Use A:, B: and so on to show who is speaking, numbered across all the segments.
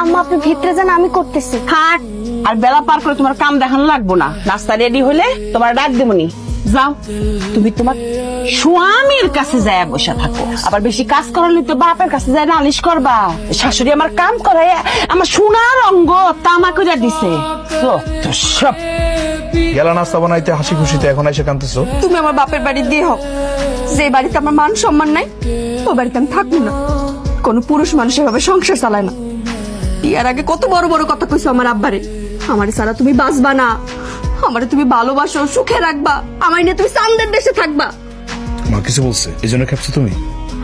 A: আম্মা আপনি ভিতরে যান আমি করতেছি।
B: থাক আর বেলা পার করে তোমার কাম দেখানো লাগবো না। নাস্তা রেডি হলে তোমার ডাক দেবনি। যাও তুমি তোমার স্বামীর কাছে যায় বসে থাকো। আবার বেশি কাজ করালে তো বাপের কাছে যায় নালিশ করবা। শাশুড়ি আমার কাম করায় আমার সোনার অঙ্গ তামা করে দিছে। সব।
C: গেলা নাস্তা বানাইতে হাসি খুশিতে এখন এসে কানতেছো
D: তুমি আমার বাপের বাড়ি দিয়ে হোক যে বাড়িতে আমার মান সম্মান নাই ও বাড়িতে আমি থাকব না। কোনো পুরুষ মানুষ এভাবে সংসার চালায় না। বিয়ার আগে কত বড় বড় কথা কইছো আমার আব্বারে। আমারে সারা তুমি বাঁচবা না। আমারে তুমি ভালোবাসো সুখে রাখবা। আমায় নিয়ে তুমি চান্দের দেশে থাকবা।
C: মা কিছু বলছে? এই জন্য খেপছো তুমি?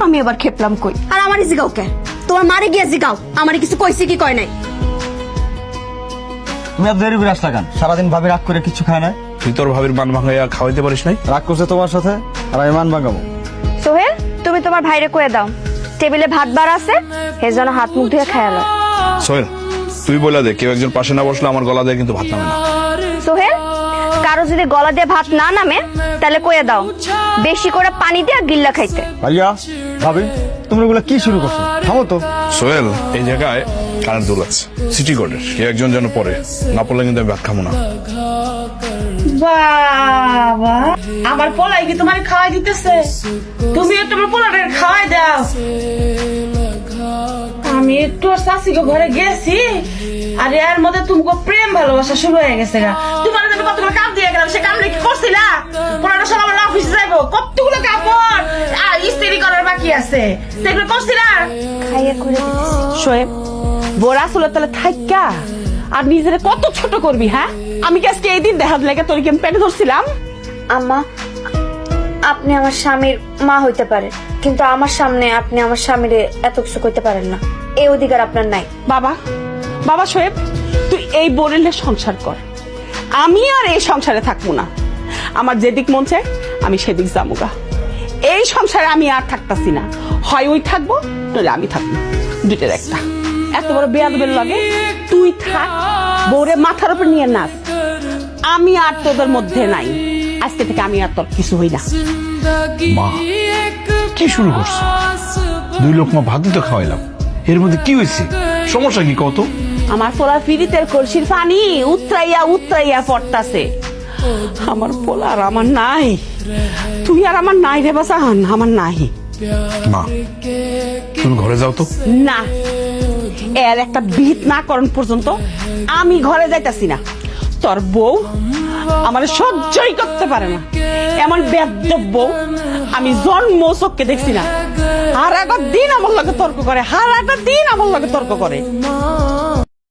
D: আমি এবার খেপলাম কই? আর আমারই জিগাও কে? তোমার মারে গিয়ে জিগাও। আমারে কিছু কইছে কি কয় নাই?
E: তুমি আর দেরি করে আসলা কেন? সারাদিন ভাবি রাগ করে কিছু খায় না
C: তুই তোর ভাবির মান ভাঙাইয়া খাওয়াইতে পারিস নাই?
E: রাগ করছে তোমার সাথে আর আমি মান ভাঙাবো।
A: সোহেল তুমি তোমার ভাইরে কয়ে দাও। টেবিলে ভাত বার আছে হে যেন হাত মুখ ধুয়ে খেয়াল
C: সোহেল তুই বলে দে কেউ একজন পাশে না বসলে আমার গলা দিয়ে কিন্তু ভাত নামে না।
A: সোহেল কারও যদি গলা দিয়ে ভাত না নামে তাহলে কয়ে দাও বেশি করে পানি দিয়ে গিল্লা খাইতে।
E: ভাইয়া ভাবি তোমরা এগুলো কি শুরু করছ? থামো তো।
C: সোহেল এই জায়গায় কারেন্ট দোলাচ্ছে সিটি কোডের কেউ একজন যেন পড়ে না পড়লে কিন্তু আমি ভাত খাব না।
B: বাবা আমার পোলাই কি তোমার খাওয়াই দিতেছে? তুমি তোমার পোলাটা একটু ওর ঘরে গেছি আর এর মধ্যে তুমি প্রেম ভালোবাসা শুরু হয়ে গেছে গা। তোমার আমি কতগুলো কাম দিয়ে গেলাম সে কাম কি করছিলা? সব আমার অফিসে যাইবো। কতগুলো কাপড়? আর ইস্ত্রি করার বাকি আছে। সেগুলো করছিলা?
A: খাইয়ে করে
B: শোয়েব বোরা আসলে তাহলে থাইকা আর নিজের কত ছোট করবি হ্যাঁ? আমি কি আজকে এই দিন দেখা লেগে তোর কি আমি পেটে ধরছিলাম?
A: আম্মা আপনি আমার স্বামীর মা হইতে পারে কিন্তু আমার সামনে আপনি আমার স্বামীরে এত কিছু করতে পারেন না। এই অধিকার আপনার নাই।
B: বাবা বাবা শোয়েব তুই এই বোরেলে সংসার কর। আমি আর এই সংসারে থাকব না। আমার যেদিক মন চায় আমি সেদিক যামুগা এই সংসারে আমি আর থাকতাছি না। হয় ওই থাকব নইলে আমি থাকব। দুইটার একটা। এত বড় বেয়াদবের লাগে তুই থাক বউরে মাথার উপর নিয়ে নাচ। আমি আর তোদের মধ্যে নাই। আজকে থেকে আমি আর তোর কিছু হই না।
C: মা কি শুরু করছ? দুই লোক মা ভাত তো খাওয়াইলাম। এর মধ্যে কি হয়েছে? সমস্যা কি কত?
B: আমার পোলা ফিরিতের কলসির পানি উতরাইয়া উতরাইয়া পড়তাছে। আমার পোলা আর আমার নাই। তুই আর আমার নাই রে বাসান আমার নাই।
C: মা তুমি ঘরে যাও তো।
B: না এর একটা বিহিত না করন পর্যন্ত আমি ঘরে যাইতাছি না। তোর বউ আমার সহ্যই করতে পারে না। এমন বেদ্যব বউ আমি জন্ম চোখকে দেখছি না। আর একটা দিন আমার লগে তর্ক করে হার একটা দিন আমার লগে তর্ক করে।